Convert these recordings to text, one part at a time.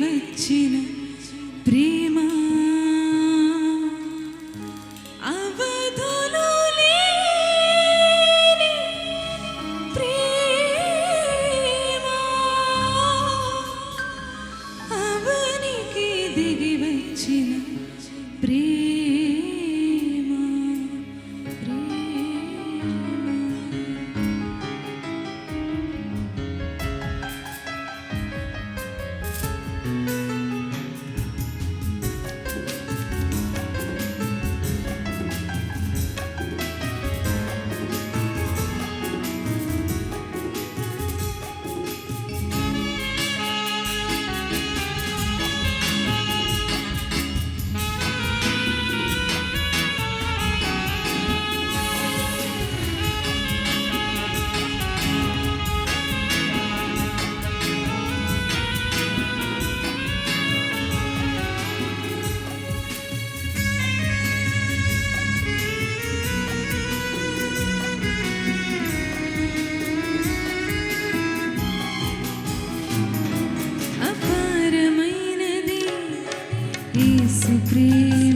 വച്ചിന് suprir.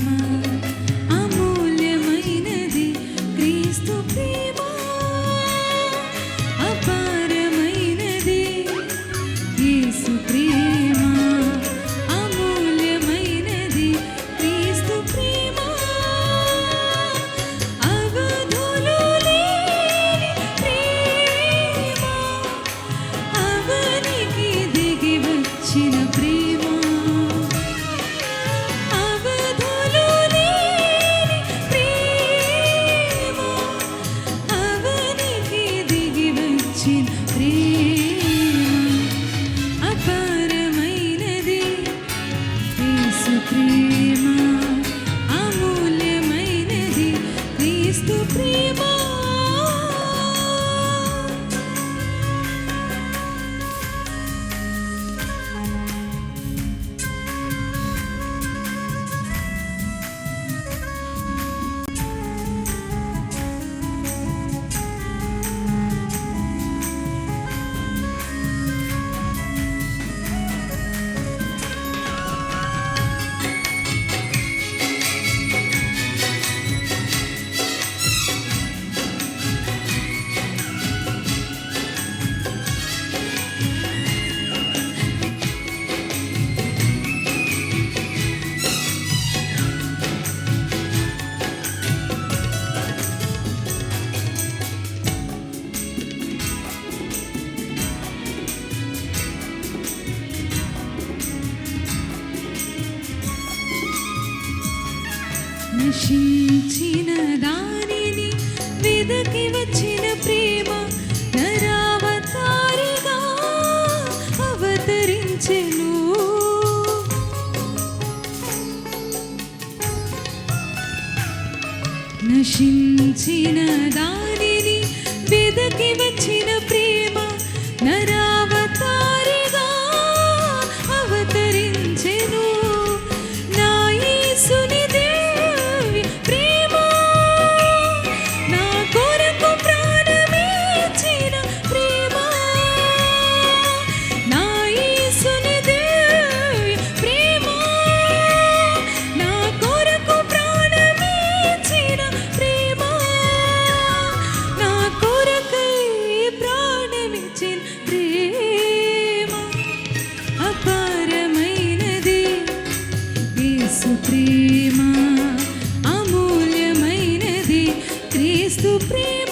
Three. వచ్చిన ప్రేమ నశించిన దానిని వెదకి వచ్చిన Supremo.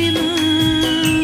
prima